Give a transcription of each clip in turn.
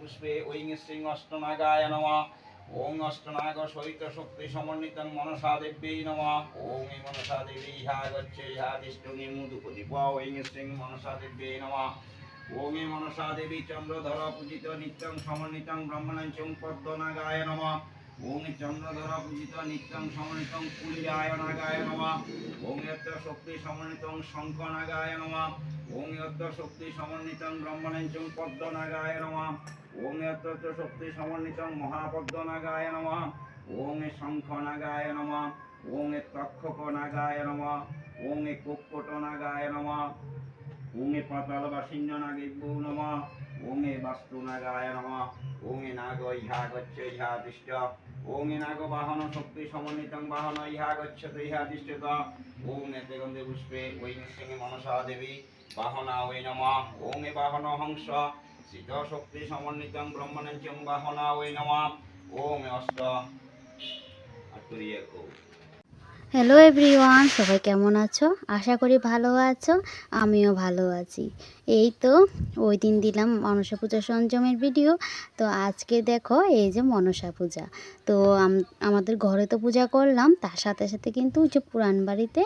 পুষ্পে ঐং শ্রীং অষ্টনাগায় নমঃ। ওং অষ্টনাগ সহিত শক্তি সমন্বিতং মনসা দেব্যৈ নমঃ। ওং এই মনসা দেবী ইহা গচ্ছে, ইহা দিষ্টুঙি মুদুপদীপ ঐং শ্রীং মনসা দেব্যৈ নমঃ। ওং এই মনসা দেবী চন্দ্রধর পূজিত নিত্যং সমন্বিতং ব্রহ্মণঞ্চং পদ্মনাগায় নমঃ। ওং চন্দ্রধর পূজিত নিত্যং সমন্বিতং কুলিরায় নাগায় নমঃ ওং যত্র শক্তি সমন্বিতং শঙ্খনাগায় নমঃ ওং যত্র শক্তি সমন্বিতং ব্রহ্মণঞ্চং পদ্মনাগায় নমঃ ওং যত্র চ শক্তি সমন্বিতং মহাপদ্মনাগায় নমঃ ওং শঙ্খনাগায় নমঃ ওং তক্ষকনাগায় নমঃ ওং কুক্কুটনাগায় নমঃ ওং পাতালবাসিন্যনাগেভ্যো নমঃ ওং বাস্তুনাগায় নমঃ ওং নাগ ইহা গচ্ছ ইহা তিষ্ঠ ওং এনাগ বাহন শক্তি সমন্বিতং বাহন, ইহা গচ্ছত, ইহা তিষ্ঠত ওং এতে গন্ধে পুষ্পে, ওই সিংহে মনসা দেবী। বাহনা ওই নম। ওং এ বাহন হংস। শীত শক্তি সমন্বিতং ব্রহ্মণঞ্চং বাহনা ওই নম। ওং অষ্ট। আর কো। হ্যালো এভরিওয়ান সবাই কেমন আছো? আশা করি ভালো আছো, আমিও ভালো আছি। এই তো, ওই দিন দিলাম মনসা পূজা সঞ্জমের ভিডিও তো আজকে দেখো, এই যে মনসা পূজা। তো আমাদের ঘরে তো পূজা করলাম, তার সাথে সাথে কিন্তু যে পুরান বাড়িতে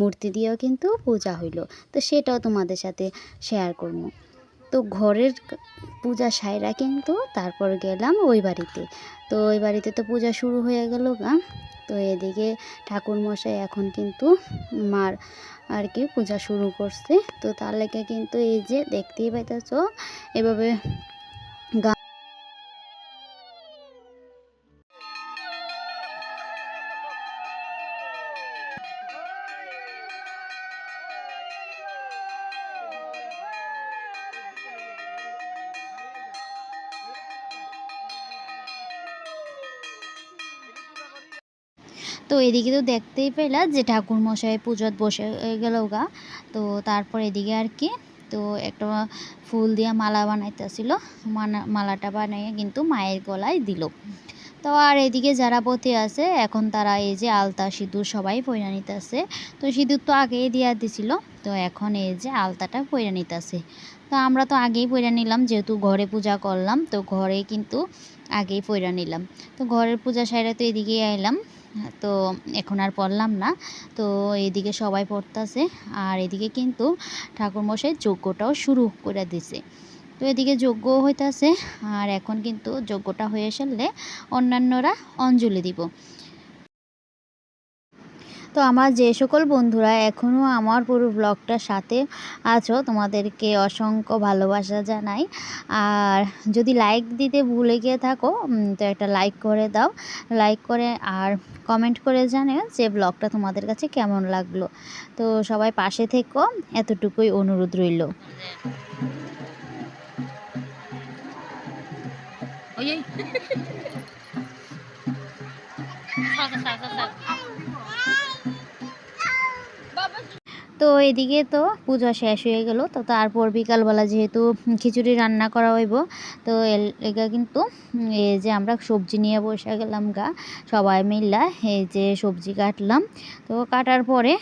মূর্তি দিয়েও কিন্তু পূজা হইল। তো সেটাও তোমাদের সাথে শেয়ার করব। তো ঘরের পূজা সাইরা কিন্তু তারপর গেলাম ওই বাড়িতে। তো ওই বাড়িতে তো পূজা শুরু হয়ে গেল গা। তো এদিকে ঠাকুরমশাই এখন কিন্তু মার আর কি পূজা শুরু করছে। তো তার লেগে কিন্তু এই যে দেখতেই পাইতেছ, এভাবে তো এদিকে তো দেখতেই পেলা যে ঠাকুর মশাই পুজোত বসে গেল গা। তো তারপর এদিকে আর কি, তো একটা ফুল দিয়ে মালা বানাইতেছিল। মালাটা বানাইয়ে কিন্তু মায়ের গলায় দিল। তো আর এদিকে যারা পথে আছে, এখন তারা এই যে আলতা সিঁদুর সবাই পয়রা নিতেছে। তো সিঁদুর তো আগেই দিয়া দিছিল, তো এখন এই যে আলতাটা পয়রা নিতেছে। তো আমরা তো আগেই পয়রা নিলাম, যেহেতু ঘরে পূজা করলাম, তো ঘরে কিন্তু আগেই পয়রা নিলাম। তো ঘরের পূজা সাইরা তো এদিকেই আইলাম। তো এখন আর পড়লাম না। তো এদিকে সবাই পড়তেছে আর এদিকে কিন্তু ঠাকুরমশাই যজ্ঞটাও শুরু করে দিছে। তো এদিকে যজ্ঞ হইতাছে আর এখন কিন্তু যজ্ঞটা হয়ে সারলে অন্যান্যরা অঞ্জলি দিব। তো আমার যে সকল বন্ধুরা এখনও আমার পুরো ব্লগটার সাথে আছো, তোমাদেরকে অসংখ্য ভালোবাসা জানাই। আর যদি লাইক দিতে ভুলে গিয়ে থাকো তো একটা লাইক করে দাও। লাইক করে আর কমেন্ট করে জানিও যে ব্লগটা তোমাদের কাছে কেমন লাগল। তো সবাই পাশে থেকো, এতটুকুই অনুরোধ রইল। তো এদিকে তো পূজা শেষ হয়ে গেল। তো তারপর বিকালবেলা যেহেতু খিচুড়ি রান্না করা হইব, তো এগা কিন্তু এই যে আমরা সবজি নিয়ে বসে গেলাম গা। সবাই মিল্লা এই যে সবজি কাটলাম। তো কাটার পরে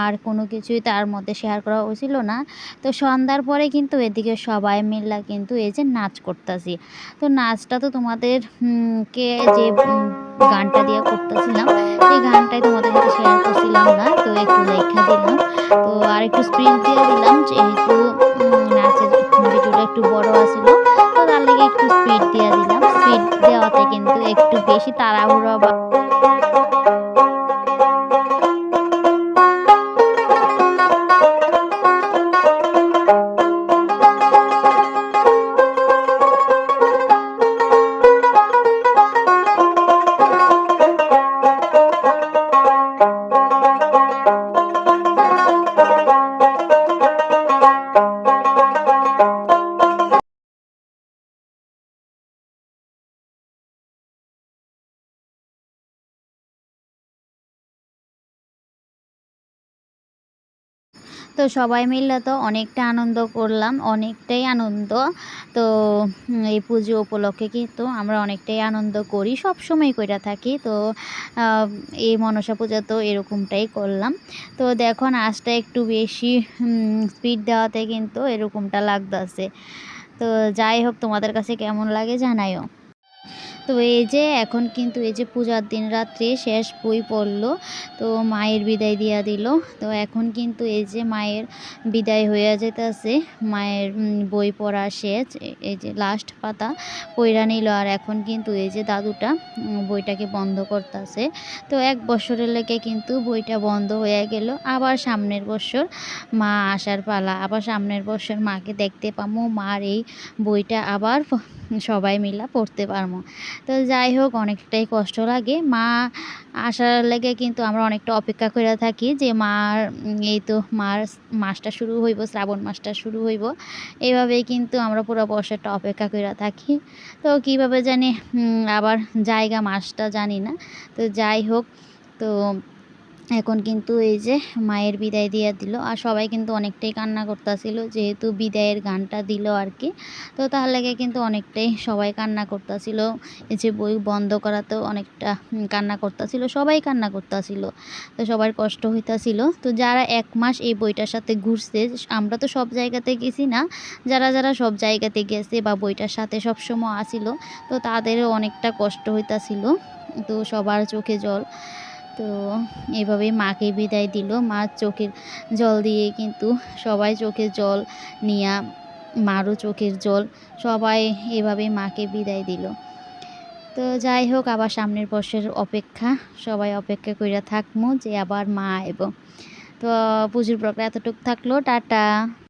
আর কোনো কিছুই তার মধ্যে শেয়ার করা হয়েছিল না। তো সন্ধ্যার পরে কিন্তু এদিকে সবাই মিল্লা কিন্তু এই যে নাচ করতেছি। তো নাচটা তো তোমাদের কে যে গানটা দিয়ে করতেছিলাম। এই গানটাই তোমাদের সাথে শেয়ার করছিলাম না, তো একটু লেখা দিলাম। তো আর একটু স্পিড দিয়ে দিলাম, যেহেতু নাচের ভিডিওটা একটু বড় আছিল, তো তার লেগে একটু স্পিড দিয়ে দিলাম। স্পিড দেওয়াতে কিন্তু একটু বেশি তাড়াহুড়ো বা তো সবাই মিলে তো অনেকটা আনন্দ করলাম, অনেকটাই আনন্দ। তো এই পুজো উপলক্ষে কিন্তু আমরা অনেকটাই আনন্দ করি সব সময় কইরা থাকি। তো এই মনসা পূজা তো এরকমটাই করলাম। তো দেখো নাচটা একটু বেশি স্পিড দেওয়াতে কিন্তু এরকমটা লাগতেছে। তো যাই হোক, তোমাদের কাছে কেমন লাগে জানাইও। তো এই যে এখন কিন্তু এই যে পূজার দিন রাত্রে শেষ বই পড়ল, তো মায়ের বিদায় দিয়া দিল। তো এখন কিন্তু এই যে মায়ের বিদায় হয়ে যেতেছে মায়ের বই পড়া শেষ এই যে লাস্ট পাতা পইরা নিল। আর এখন কিন্তু এই যে দাদুটা বইটাকে বন্ধ করতেছে। তো এক বছরের লেগে কিন্তু বইটা বন্ধ হয়ে গেল। আবার সামনের বছর মা আসার পালা, আবার সামনের বছর মাকে দেখতে পামো, মার এই বইটা আবার সবাই মিলা পড়তে পারব। তো যাই হোক, অনেকটাই কষ্ট লাগে। মা আসার লেগে কিন্তু আমরা অনেকটা অপেক্ষা করে থাকি যে মার, এই তো মার মাসটা শুরু হইব, শ্রাবণ মাসটা শুরু হইব। এইভাবেই কিন্তু আমরা পুরো বছরটা অপেক্ষা করে থাকি। তো কীভাবে জানি আবার জায়গা মাসটা জানি না। তো যাই হোক, তো এখন কিন্তু এই যে মায়ের বিদায় দিয়ে দিল। আর সবাই কিন্তু অনেকটাই কান্না করতেছিল, যেহেতু বিদায়ের গানটা দিল আর কি। তো তার লাগে কিন্তু অনেকটাই সবাই কান্না করতেছিল। এই যে বই বন্ধ করাতেও অনেকটা কান্না করতেছিল, সবাই কান্না করতেছিল। তো সবার কষ্ট হইতাছিল। তো যারা এক মাস এই বইটার সাথে ঘুরছে, আমরা তো সব জায়গাতে গেছি না। যারা যারা সব জায়গাতে গেছে বা বইটার সাথে সবসময় আসিল, তো তাদেরও অনেকটা কষ্ট হইতাছিল। তো সবার চোখে জল। তো এইভাবেই মাকে বিদায় দিল। মা চোখের জল দিয়ে কিন্তু সবাই চোখের জল নিয়া, মারও চোখের জল, সবাই এভাবেই মাকে বিদায় দিল। তো যাই হোক, আবার সামনের বর্ষের অপেক্ষা, সবাই অপেক্ষা কইরা থাকমু যে আবার মা আইব। তো পুজোর প্রক্রিয়া এতটুকু থাকল, টাটা।